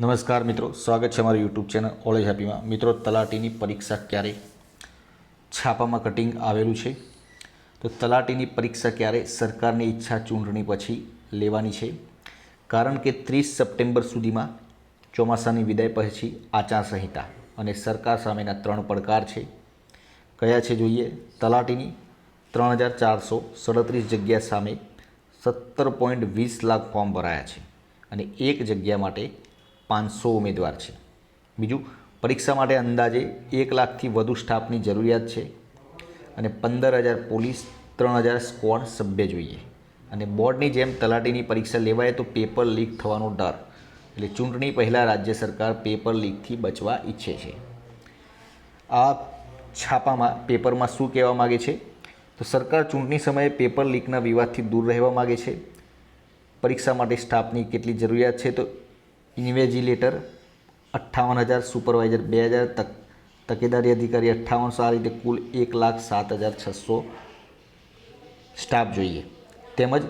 નમસ્કાર મિત્રો, સ્વાગત છે અમારું યુટ્યુબ ચેનલ ઓલેજ હેપીમાં મિત્રો, તલાટીની પરીક્ષા ક્યારે છાપામાં કટિંગ આવેલું છે? તો તલાટીની પરીક્ષા ક્યારે સરકારની ઈચ્છા ચૂંટણી પછી લેવાની છે? કારણ કે ત્રીસ સપ્ટેમ્બર સુધીમાં ચોમાસાની વિદાય પછી આચારસંહિતા અને સરકાર સામેના ત્રણ પડકાર છે. કયા છે જોઈએ? તલાટીની ત્રણ હજાર ચારસો સડત્રીસ જગ્યા સામે સત્તર પોઈન્ટ વીસ લાખ ફોર્મ ભરાયા છે અને એક જગ્યા માટે પાંચસો ઉમેદવાર છે. બીજું, પરીક્ષા માટે અંદાજે એક લાખથી વધુ સ્ટાફની જરૂરિયાત છે અને પંદર હજાર પોલીસ, ત્રણ હજાર સ્ક્વોડ સભ્ય જોઈએ. અને બોર્ડની જેમ તલાટીની પરીક્ષા લેવાય તો પેપર લીક થવાનો ડર. એટલે ચૂંટણી પહેલાં રાજ્ય સરકાર પેપર લીકથી બચવા ઈચ્છે છે. આ છાપામાં, પેપરમાં શું કહેવા માગે છે? તો સરકાર ચૂંટણી સમયે પેપર લીકના વિવાદથી દૂર રહેવા માગે છે. પરીક્ષા માટે સ્ટાફની કેટલી જરૂરિયાત છે તો ઇન્વેજિલેટર અઠ્ઠાવન હજાર સુપરવાઇઝર બે હજાર તક, તકેદારી અધિકારી અઠ્ઠાવનસો આ રીતે કુલ એક લાખ સાત હજાર છસો સ્ટાફ જોઈએ. તેમજ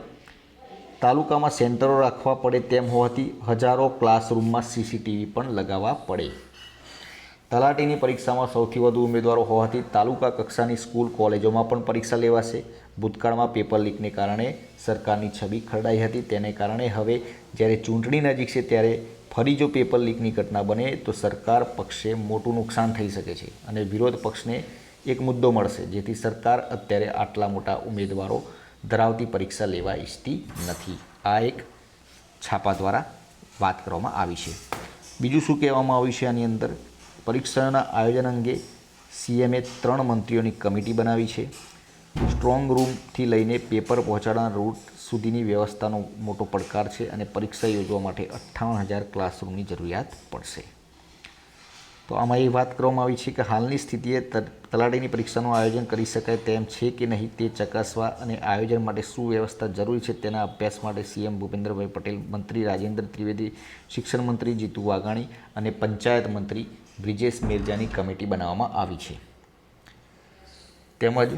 તાલુકામાં સેન્ટરો રાખવા પડે તેમ હોવાથી હજારો ક્લાસરૂમમાં સીસીટીવી પણ લગાવવા પડે. તલાટીની પરીક્ષામાં સૌથી વધુ ઉમેદવારો હોવાથી તાલુકા કક્ષાની સ્કૂલ કોલેજોમાં પણ પરીક્ષા લેવાશે. ભૂતકાળમાં પેપર લીકને કારણે સરકારની છબી ખરડાઈ હતી. તેને કારણે હવે જ્યારે ચૂંટણી નજીક છે ત્યારે ફરી જો પેપર લીકની ઘટના બને, તો સરકાર પક્ષે મોટું નુકસાન થઈ શકે છે અને વિરોધ પક્ષને એક મુદ્દો મળશે, જેથી સરકાર અત્યારે આટલા મોટા ઉમેદવારો ધરાવતી પરીક્ષા લેવા ઈચ્છતી નથી. આ એક છાપા દ્વારા વાત કરવામાં આવી છે. બીજું શું કહેવામાં આવ્યું છે આની અંદર? પરીક્ષાના આયોજન અંગે સીએમએ ત્રણ મંત્રીઓની કમિટી બનાવી છે. સ્ટ્રોંગ રૂમથી લઈને પેપર પહોંચાડવાના રૂટ સુધીની વ્યવસ્થાનો મોટો પડકાર છે અને પરીક્ષા યોજવા માટે અઠ્ઠાવન હજાર ક્લાસરૂમની જરૂરિયાત પડશે. તો આમાં એ વાત કરવામાં આવી છે કે હાલની સ્થિતિએ તલાટીની પરીક્ષાનું આયોજન કરી શકાય તેમ છે કે નહીં તે ચકાસવા અને આયોજન માટે શું વ્યવસ્થા જરૂરી છે તેના અભ્યાસ માટે સીએમ ભૂપેન્દ્રભાઈ પટેલ, મંત્રી રાજેન્દ્ર ત્રિવેદી, શિક્ષણ મંત્રી જીતુ વાઘાણી અને પંચાયત મંત્રી બ્રિજેશ મેરજાની કમિટી બનાવવામાં આવી છે. તેમજ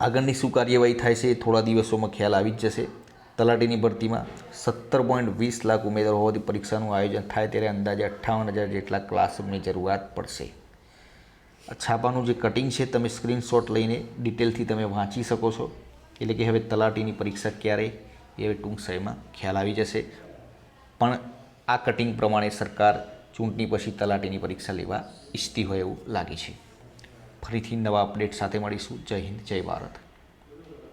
આગળની શું કાર્યવાહી થાય છે થોડા દિવસોમાં ખ્યાલ આવી જ જશે. તલાટીની ભરતીમાં સત્તર પોઈન્ટ વીસ લાખ ઉમેદવારો હોવાથી પરીક્ષાનું આયોજન થાય ત્યારે અંદાજે અઠ્ઠાવન હજાર જેટલા ક્લાસરૂમની જરૂરિયાત પડશે. છાપાનું જે કટિંગ છે, તમે સ્ક્રીનશોટ લઈને ડિટેલથી તમે વાંચી શકો છો. એટલે કે હવે તલાટીની પરીક્ષા ક્યારે એ ટૂંક સમયમાં ખ્યાલ આવી જશે. પણ આ કટિંગ પ્રમાણે સરકાર ચૂંટણી પછી તલાટીની પરીક્ષા લેવા ઈચ્છતી હોય એવું લાગે છે. ફરીથી નવા અપડેટ સાથે મળીશું. જય હિન્દ જય ભારત.